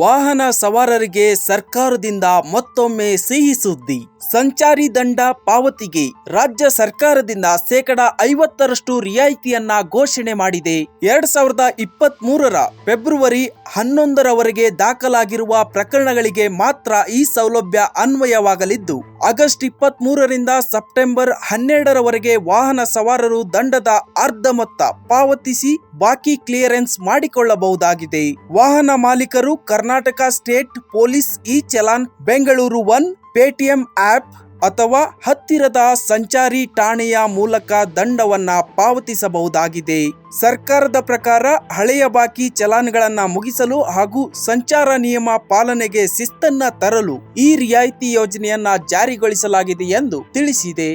ವಾಹನ ಸವಾರರಿಗೆ ಸರ್ಕಾರದಿಂದ ಮತ್ತೊಮ್ಮೆ ಸಿಹಿ ಸುದ್ದಿ. ಸಂಚಾರಿ ದಂಡ ಪಾವತಿಗೆ ರಾಜ್ಯ ಸರ್ಕಾರದಿಂದ ಶೇಕಡ ಐವತ್ತರಷ್ಟು ರಿಯಾಯಿತಿಯನ್ನ ಘೋಷಣೆ ಮಾಡಿದೆ. ಎರಡ್ ಸಾವಿರದ ಇಪ್ಪತ್ತ್ ಮೂರರ ಫೆಬ್ರವರಿ ಹನ್ನೊಂದರವರೆಗೆ ದಾಖಲಾಗಿರುವ ಪ್ರಕರಣಗಳಿಗೆ ಮಾತ್ರ ಈ ಸೌಲಭ್ಯ ಅನ್ವಯವಾಗಲಿದ್ದು, ಆಗಸ್ಟ್ ಇಪ್ಪತ್ತ್ ಮೂರರಿಂದ ಸೆಪ್ಟೆಂಬರ್ ಹನ್ನೆರಡರವರೆಗೆ ವಾಹನ ಸವಾರರು ದಂಡದ ಅರ್ಧ ಮೊತ್ತ ಪಾವತಿಸಿ ಬಾಕಿ ಕ್ಲಿಯರೆನ್ಸ್ ಮಾಡಿಕೊಳ್ಳಬಹುದಾಗಿದೆ. ವಾಹನ ಮಾಲೀಕರು Karnataka state police e challan Bengaluru one, Paytm app ಅಥವಾ ಹತ್ತಿರದ ಸಂಚಾರಿ ಠಾಣೆಯ ಮೂಲಕ ದಂಡವನ್ನ ಪಾವತಿಸಬಹುದಾಗಿದೆ. ಸರ್ಕಾರದ ಪ್ರಕಾರ ಹಳೆಯ ಬಾಕಿ ಚಲಾನ್ಗಳನ್ನ ಮುಗಿಸಲು ಹಾಗೂ ಸಂಚಾರ ನಿಯಮ ಪಾಲನೆಗೆ ಶಿಸ್ತನ್ನ ತರಲು ಈ ರಿಯಾಯಿತಿ ಯೋಜನೆಯನ್ನ ಜಾರಿಗೊಳಿಸಲಾಗಿದೆ ಎಂದು ತಿಳಿಸಿದೆ.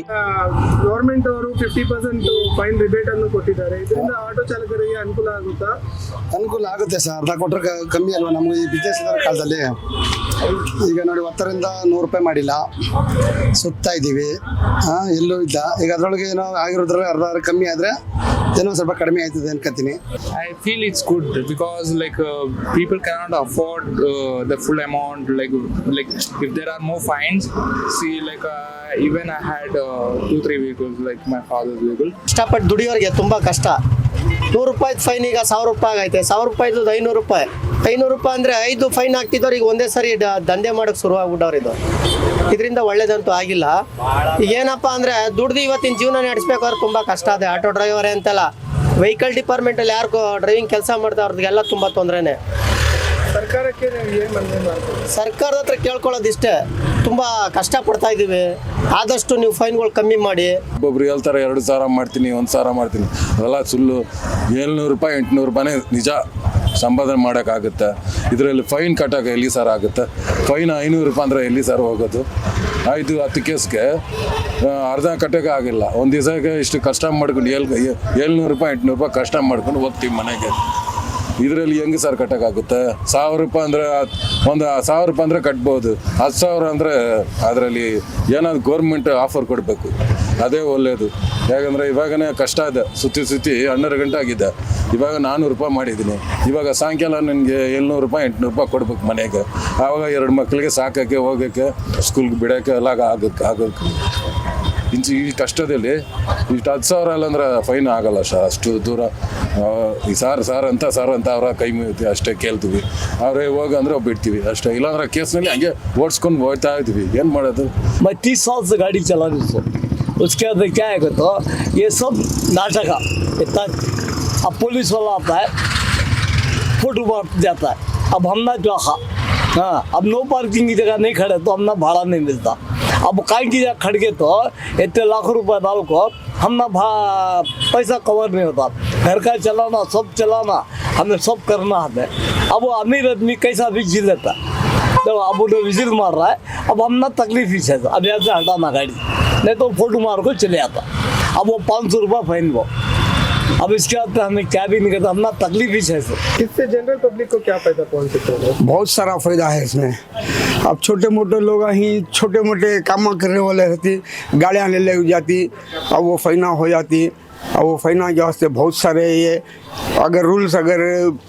ಗೌರ್ಮೆಂಟ್ ಅವರು ಫಿಫ್ಟಿ ಪರ್ಸೆಂಟ್ ಫೈನ್ ರಿಬೇಟ್ ಅನ್ನು ಕೊಟ್ಟಿದ್ದಾರೆ. ಇದರಿಂದ ಆಟೋ ಚಾಲಕರಿಗೆ ಅನುಕೂಲ ಆಗುತ್ತಾ? ಅನುಕೂಲ ಆಗುತ್ತೆ ಸರ್. ಅರ್ಧ ಕೊಟ್ಟರೆ ಕಮ್ಮಿ ಅಲ್ವಾ? ನಮಗೆ ಈ ಬಿಸ್ನೆಸ್ ಕಾಲದಲ್ಲಿ. ಈಗ ನೋಡಿ ಹತ್ತರಿಂದ ನೂರು ರೂಪಾಯಿ ಮಾಡಿಲ್ಲ. ಸುತ್ತಾ ಇದ್ದೀವಿ. ಹಾಂ ಎಲ್ಲೂ ಇದ್ದ ಈಗ ಅದರೊಳಗೆ ಏನೋ ಆಗಿರೋದ್ರೆ ಅರ್ಧ ಕಮ್ಮಿ ಆದರೆ ಏನೋ ಸ್ವಲ್ಪ ಕಡಿಮೆ ಆಯ್ತದೆ ಅನ್ಕೋತೀನಿ. I feel it's good because like people can cannot afford the full amount like like if there are more fines see like even I had two three vehicles like my father vehicle ಇಷ್ಟಪಟ್ಟು ದುಡಿಯೋರಿಗೆ ತುಂಬ ಕಷ್ಟ. ನೂರು ರೂಪಾಯಿ fine ಈಗ ಸಾವಿರ ರೂಪಾಯಿ ಆಗೈತೆ. ಸಾವಿರ ರೂಪಾಯಿ ಐನೂರು ರೂಪಾಯಿ. ಐನೂರು ರೂಪಾಯಿ ಅಂದರೆ ಐದು ಫೈನ್ ಹಾಕ್ತಿದ್ದವ್ರು ಈಗ ಒಂದೇ ಸರಿ ದಂಧೆ ಮಾಡೋಕ್ಕೆ ಶುರು ಆಗ್ಬಿಟ್ಟವ್ರು ಇದು. ಇದರಿಂದ ಒಳ್ಳೇದಂತೂ ಆಗಿಲ್ಲ. ಈಗ ಏನಪ್ಪ ಅಂದರೆ ದುಡ್ದು ಇವತ್ತಿನ ಜೀವನ ನಡೆಸ್ಬೇಕಾದ್ರೆ ತುಂಬ ಕಷ್ಟ ಅದೇ. ಆಟೋ ಡ್ರೈವರೇ ಅಂತೆಲ್ಲ. ವೆಹಿಕಲ್ ಡಿಪಾರ್ಟ್ಮೆಂಟಲ್ಲಿ ಯಾರು ಡ್ರೈವಿಂಗ್ ಕೆಲಸ ಮಾಡ್ತಾ ಅವ್ರಿಗೆಲ್ಲ ತುಂಬ ತೊಂದರೆನೇ. ಸರ್ಕಾರಕ್ಕೆ ಸರ್ಕಾರದ ಹತ್ರ ಕೇಳ್ಕೊಳ್ಳೋದಿಷ್ಟೇ ತುಂಬ ಕಷ್ಟಪಡ್ತಾ ಇದ್ದೀವಿ ಆದಷ್ಟು ನೀವು ಫೈನ್ಗಳು ಕಮ್ಮಿ ಮಾಡಿ. ಒಬ್ಬೊಬ್ರು ಹೇಳ್ತಾರೆ, ಎರಡು ಸಾವಿರ ಮಾಡ್ತೀನಿ, ಒಂದು ಸಾವಿರ ಮಾಡ್ತೀನಿ. ಅದೆಲ್ಲ ಸುಳ್ಳು. ಏಳ್ನೂರು ರೂಪಾಯಿ, ಎಂಟುನೂರು ರೂಪಾಯಿ ನಿಜ. ಸಂಪಾದನೆ ಮಾಡೋಕ್ಕಾಗುತ್ತೆ. ಇದರಲ್ಲಿ ಫೈನ್ ಕಟ್ಟೋಕೆ ಎಲ್ಲಿ ಸರ್ ಆಗುತ್ತೆ? ಫೈನ್ ಐನೂರು ರೂಪಾಯಿ ಅಂದರೆ ಎಲ್ಲಿ ಸರ್ ಹೋಗೋದು? ಐದು ಹತ್ತು ಕೇಸ್ಗೆ ಅರ್ಧ ಕಟ್ಟೋಕೆ ಆಗಿಲ್ಲ. ಒಂದು ದಿವಸಕ್ಕೆ ಇಷ್ಟು ಕಷ್ಟ ಮಾಡ್ಕೊಂಡು ಏಳು ಏಳ್ನೂರು ರೂಪಾಯಿ, ಎಂಟುನೂರು ರೂಪಾಯಿ ಕಷ್ಟ ಮಾಡ್ಕೊಂಡು ಹೋಗ್ತೀವಿ ಮನೆಗೆ. ಇದರಲ್ಲಿ ಹೆಂಗೆ ಸರ್ ಕಟ್ಟೋಕ್ಕಾಗುತ್ತೆ ಸಾವಿರ ರೂಪಾಯಿ ಅಂದರೆ ಒಂದು ಸಾವಿರ ರೂಪಾಯಿ ಅಂದರೆ ಕಟ್ಬೋದು. ಹತ್ತು ಸಾವಿರ ಅಂದರೆ ಅದರಲ್ಲಿ ಏನಾದ್ರು ಗೌರ್ಮೆಂಟ್ ಆಫರ್ ಕೊಡಬೇಕು. ಅದೇ ಒಳ್ಳೆಯದು ಯಾಕಂದರೆ ಇವಾಗನೇ ಕಷ್ಟ ಇದೆ. ಸುತ್ತಿ ಸುತ್ತಿ ಹನ್ನೆರಡು ಗಂಟೆ ಆಗಿದೆ. ಇವಾಗ ನಾನ್ನೂರು ರೂಪಾಯಿ ಮಾಡಿದ್ದೀನಿ ಇವಾಗ ಸಾಯಂಕಾಲ ನನಗೆ ಏಳ್ನೂರು ರೂಪಾಯಿ ಎಂಟುನೂರು ರೂಪಾಯಿ ಕೊಡ್ಬೇಕು ಮನೆಗೆ ಆವಾಗ ಎರಡು ಮಕ್ಕಳಿಗೆ ಸಾಕೋಕ್ಕೆ ಹೋಗೋಕ್ಕೆ ಸ್ಕೂಲ್ಗೆ ಬಿಡೋಕ್ಕೆ ಎಲ್ಲ ಆಗೋಕ್ಕೆ ಆಗೋಕ್ಕೆ ಇಂಚು ಈ ಕಷ್ಟದಲ್ಲಿ ಇಷ್ಟು ಹತ್ತು ಸಾವಿರ ಅಲ್ಲ ಅಂದ್ರೆ ಫೈನ್ ಆಗಲ್ಲ ಸರ್ ಅಷ್ಟು ದೂರ ಆ, ಈ ಸಾರ್ ಸಾರ್ ಅಂತ ಸಾರ್ ಅಂತ ಅವರ ಕೈ ಮುಗಿತೀವಿ ಅಷ್ಟೇ ಕೇಳ್ತೀವಿ ಅವರೇ ಹೋಗಿ ಅಂದ್ರೆ ಬಿಡ್ತೀವಿ ಅಷ್ಟೇ ಇಲ್ಲಾಂದ್ರೆ ಕೇಸ್ನಲ್ಲಿ ಹಂಗೆ ಓಡಿಸ್ಕೊಂಡು ಹೋಗ್ತಾ ಇದ್ವಿ ಏನು ಮಾಡೋದು मैं तीस साल से गाड़ी चला रही हूँ उसके अंदर क्या है तो ये सब नाटक है इतना अब पुलिस वाला आता है, फुट मार जाता है। अब हम ना जो हाँ अब नो पार्किंग की जगह नहीं खड़े तो हम ना भाड़ा नहीं मिलता। अब काई की जगह खड़ के तो इतने लाख रुपए डाल को हम ना भा पैसा कवर नहीं होता। घर का चलाना, सब चलाना हमें सब करना हमें अब वो अमीर आदमी कैसा भी जी लेता तो अब उन्हें विजिल मार रहा है, अब हम ना तकलीफ़ ही है अब यहाँ से हटाना गाड़ी। नहीं तो फ़ोटो मार को चले आता। अब वो पाँच सौ रुपये फाइन वो। अब इसके बाद हमें क्या भी नहीं करता हम ना तकलीफ़ ही है इससे जनरल पब्लिक को क्या फ़ायदा पहुँच सकता है बहुत सारा फ़ायदा है इसमें। अब छोटे मोटे लोग ही छोटे मोटे काम करने वाले रहती गाड़ियाँ ले ले जाती अब वो फाइना हो जाती अब वो फाइना के वास्ते बहुत सारे ये अगर रूल्स अगर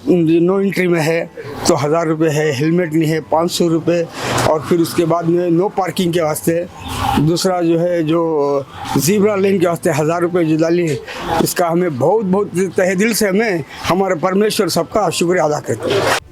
नो एंट्री में है तो हज़ार रुपये है हेलमेट नहीं है पाँच सौ रुपये और फिर उसके बाद में नो पार्किंग के वास्ते दूसरा जो है, जो जीब्रा लेन के वास्ते हज़ार रुपये जो डाली इसका हमें बहुत बहुत तहे दिल से हमें, हमारे परमेश्वर सबका शुक्रिया अदा करते हैं।